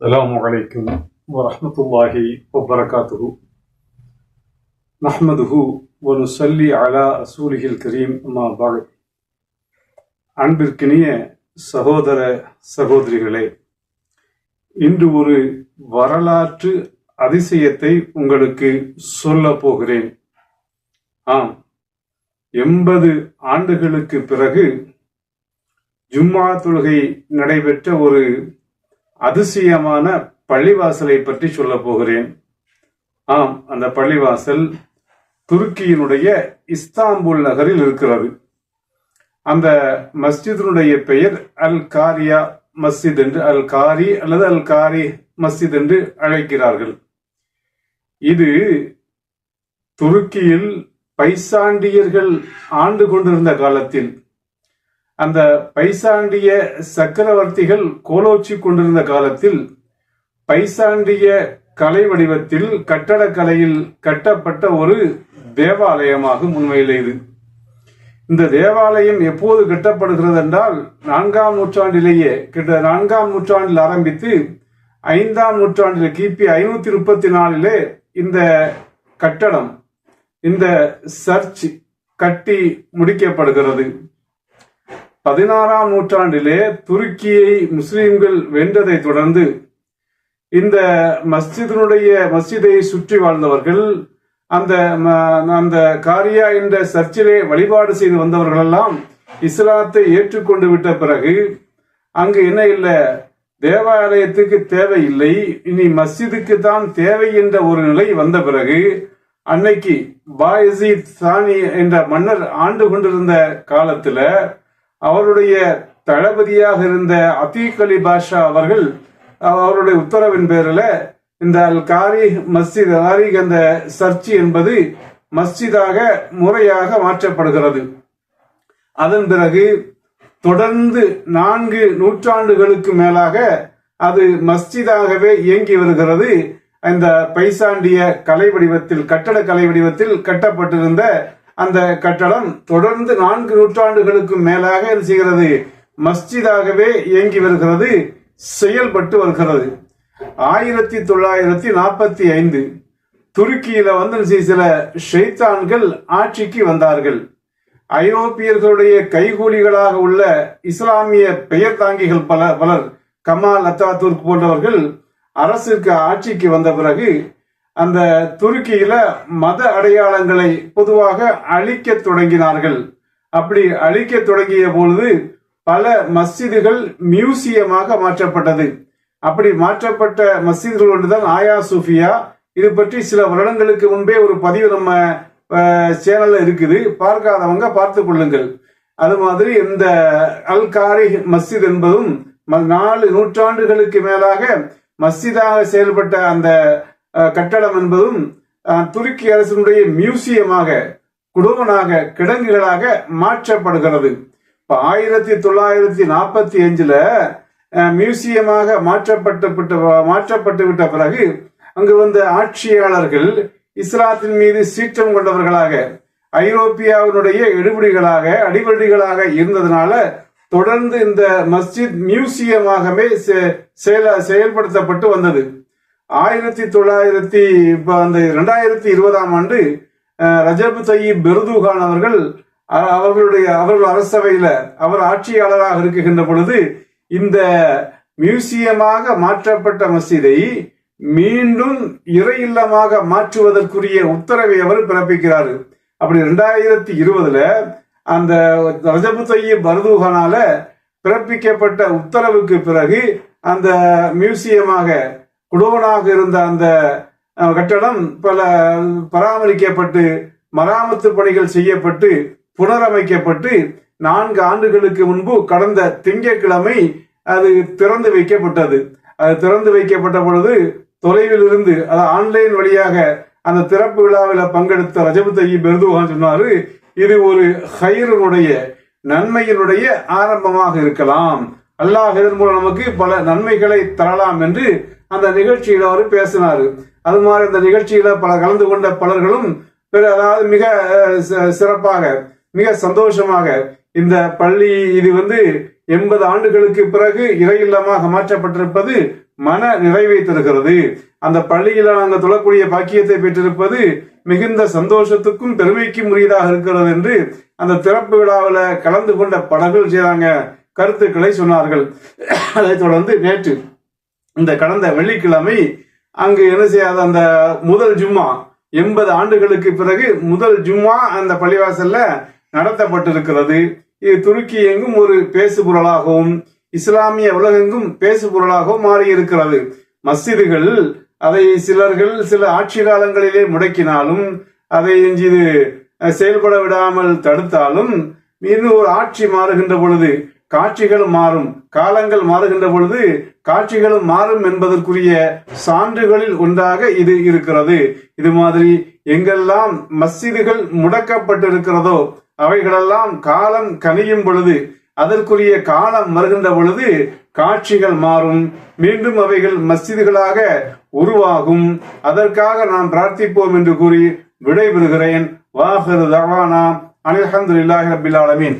السلام عليكم ورحمة الله وبركاته نحمده ونصلي على رسوله الكريم أما بعد அன்பிற்கினிய சகோதர சகோதரிகளே இன்று ஒரு வரலாற்று அதிசயத்தை உங்களுக்கு சொல்ல போகிறேன் ஆம் எண்பது ஆண்டுகளுக்கு பிறகு ஜும்மா தொழுகை நடைபெற்ற ஒரு அதிசயமான பள்ளிவாசலை பற்றி சொல்ல போகிறேன். ஆம் அந்த பள்ளிவாசல் துருக்கியினுடைய இஸ்தாம்புல் நகரில் இருக்கிறது. அந்த மஸ்ஜிதினுடைய பெயர் அல் காரியா மஸ்ஜித் என்று அல் காரி அல்லது அல் காரி மஸ்ஜித் என்று அழைக்கிறார்கள். இது துருக்கியில் பைசாண்டியர்கள் ஆண்டு கொண்டிருந்த காலத்தில் அந்த பைசாண்டிய சக்கரவர்த்திகள் கோலோச்சி கொண்டிருந்த காலத்தில் பைசாண்டிய கலை வடிவத்தில் கட்டடக்கலையில் கட்டப்பட்ட ஒரு தேவாலயமாக முன்வையில் இது இந்த தேவாலயம் எப்போது கட்டப்படுகிறது என்றால் நான்காம் நூற்றாண்டிலேயே கிட்ட நான்காம் நூற்றாண்டில் ஆரம்பித்து ஐந்தாம் நூற்றாண்டில் கிபி ஐநூத்தி முப்பத்தி நாலிலே இந்த கட்டடம் இந்த சர்ச் கட்டி முடிக்கப்படுகிறது. பதினாறாம் நூற்றாண்டிலே துருக்கியை முஸ்லிம்கள் வென்றதை தொடர்ந்து இந்த மஸ்ஜிதினுடைய மஸ்ஜிதை சுற்றி வாழ்ந்தவர்கள் அந்த அந்த காரியா என்ற சர்ச்சிலே வழிபாடு செய்து வந்தவர்கள் எல்லாம் இஸ்லாத்தை ஏற்றுக்கொண்டு விட்ட பிறகு அங்கு என்ன இல்லை தேவாலயத்துக்கு தேவையில்லை இனி மஸ்ஜிதுக்கு தான் தேவை என்ற ஒரு நிலை வந்த பிறகு அன்னைக்கு பாயசி சானி என்ற மன்னர் ஆண்டு கொண்டிருந்த காலத்துல அவருடைய தளபதியாக இருந்த அத்தீக் அலி பாஷா அவர்கள் அவருடைய உத்தரவின் பேரில் இந்த அல் காரி மஸ்ஜித் அலாரிக் அந்த சர்ச்சி என்பது மஸ்ஜிதாக முறையாக மாற்றப்படுகிறது. அதன் பிறகு தொடர்ந்து நான்கு நூற்றாண்டுகளுக்கு மேலாக அது மஸ்ஜிதாகவே இயங்கி வருகிறது. இந்த பைசாண்டிய கலை வடிவத்தில் கட்டட கலை வடிவத்தில் கட்டப்பட்டிருந்த அந்த கட்டடம் தொடர்ந்து நான்கு நூற்றாண்டுகளுக்கும் மேலாக என்ன செய்கிறது? மஸ்ஜிதாகவே இயங்கி வருகிறது செயல்பட்டு வருகிறது. ஆயிரத்தி தொள்ளாயிரத்தி நாற்பத்தி ஐந்து துருக்கியில வந்து சில ஷெய்தான்கள் ஆட்சிக்கு வந்தார்கள். ஐரோப்பியர்களுடைய கைகூலிகளாக உள்ள இஸ்லாமிய பெயர் தாங்கிகள் பல பலர் கமால் அத்தாத்துர்க் போன்றவர்கள் அரசிற்கு ஆட்சிக்கு வந்த பிறகு அந்த துருக்கியில மத அடையாளங்களை பொதுவாக அழிக்க தொடங்கினார்கள். அப்படி அழிக்க தொடங்கிய பொழுது பல மஸ்ஜிதுகள் மியூசியமாக மாற்றப்பட்டது. அப்படி மாற்றப்பட்ட மஸ்ஜிதுகள் ஒன்றுதான் ஆயா சூஃபியா. இது பற்றி சில வருடங்களுக்கு முன்பே ஒரு பதிவு நம்ம சேனல்ல இருக்குது. பார்க்காதவங்க பார்த்து கொள்ளுங்கள். அது மாதிரி இந்த அல் காரி மஸ்ஜித் என்பதும் நாலு நூற்றாண்டுகளுக்கு மேலாக மஸ்ஜிதாக செயல்பட்ட அந்த கட்டடம் என்பதும் துருக்கி அரசினுடைய மியூசியமாக குடோனாக கிடங்குகளாக மாற்றப்படுகிறது. இப்ப ஆயிரத்தி தொள்ளாயிரத்தி நாற்பத்தி அஞ்சுல மியூசியமாக மாற்றப்பட்டு மாற்றப்பட்டு விட்ட பிறகு அங்கு வந்த ஆட்சியாளர்கள் இஸ்லாத்தின் மீது சீற்றம் கொண்டவர்களாக ஐரோப்பியாவினுடைய எடுபடிகளாக அடிபடிகளாக இருந்ததுனால தொடர்ந்து இந்த மஸ்ஜித் மியூசியமாகவே செயல்படுத்தப்பட்டு வந்தது. ஆயிரத்தி தொள்ளாயிரத்தி இப்போ அந்த ரெண்டாயிரத்தி இருபதாம் ஆண்டு ரஜப் தயீப் பெருதுகான் அவர்கள் அவர்களுடைய அவர்கள் அரசவையில் அவர் ஆட்சியாளராக இருக்குகின்ற பொழுது இந்த மியூசியமாக மாற்றப்பட்ட மசீதை மீண்டும் இறை இல்லமாக மாற்றுவதற்குரிய உத்தரவை அவர் பிறப்பிக்கிறார். அப்படி ரெண்டாயிரத்தி இருபதுல அந்த ரஜபு தையீப் பரதுகானால பிறப்பிக்கப்பட்ட உத்தரவுக்கு பிறகு அந்த மியூசியமாக குடோனாக இருந்த அந்த கட்டடம் பல பராமரிக்கப்பட்டு மராமத்து பணிகள் செய்யப்பட்டு புனரமைக்கப்பட்டு நான்கு ஆண்டுகளுக்கு முன்பு கடந்த திங்கட்கிழமை அது திறந்து வைக்கப்பட்டது. அது திறந்து வைக்கப்பட்ட பொழுது தொலைவில் இருந்து அது ஆன்லைன் வழியாக அந்த திறப்பு விழாவில் பங்கெடுத்த ரஜபு தையீப் பெருதுகான் சொன்னாரு இது ஒரு ஹைரனுடைய நன்மையினுடைய ஆரம்பமாக இருக்கலாம். அல்லாஹ் இதன் மூலம் நமக்கு பல நன்மைகளை தரலாம் என்று அந்த நிகழ்ச்சியில் அவர் பேசினார். அது மாதிரி அந்த நிகழ்ச்சியில பல கலந்து கொண்ட பலர்களும் அதாவது மிக சிறப்பாக மிக சந்தோஷமாக இந்த பள்ளி இது வந்து எண்பது ஆண்டுகளுக்கு பிறகு இறை இல்லமாக மாற்றப்பட்டிருப்பது மன நிறைவை தருகிறது. அந்த பள்ளியில நாங்கள் தொழக்கூடிய பாக்கியத்தை பெற்றிருப்பது மிகுந்த சந்தோஷத்துக்கும் பெருமைக்கும் உரியதாக இருக்கிறது என்று அந்த திறப்பு விழாவில் கலந்து கொண்ட படங்கள் செய்தாங்க கருத்துக்களை சொன்னார்கள். அதைத் தொடர்ந்து நேற்று இந்த கடந்த வெள்ளிக்கிழமை அங்கு என்ன செய்யாத அந்த முதல் ஜும்மா எண்பது ஆண்டுகளுக்கு பிறகு முதல் ஜும்மா அந்த பள்ளிவாசல்ல நடத்தப்பட்டிருக்கிறது. இது துருக்கி எங்கும் ஒரு பேசுபொருளாகவும் இஸ்லாமிய உலகெங்கும் பேசுபொருளாகவும் மாறியிருக்கிறது. மஸ்ஜிதுகள் அதை சிலர்கள் சில ஆட்சி காலங்களிலே முடக்கினாலும் அதை இது செயல்பட விடாமல் தடுத்தாலும் இன்னும் ஒரு ஆட்சி மாறுகின்ற பொழுது காட்சிகள் மாறும். காலங்கள் மாறுகின்ற பொழுது காட்சிகளும் மாறும் என்பதற்குரிய சான்றுகளில் ஒன்றாக இது இருக்கிறது. இது மாதிரி எங்கெல்லாம் மஸ்ஜிதுகள் முடக்கப்பட்டிருக்கிறதோ அவைகளெல்லாம் காலம் கனியும் பொழுது அதற்குரிய காலம் வருகின்ற பொழுது காட்சிகள் மாறும். மீண்டும் அவைகள் மஸ்ஜிதுகளாக உருவாகும். அதற்காக நாம் பிரார்த்திப்போம் என்று கூறி விடைபெறுகிறேன். வாஹரு தவானா. அனில் இல்லாஹி ரபில் ஆலமீன்.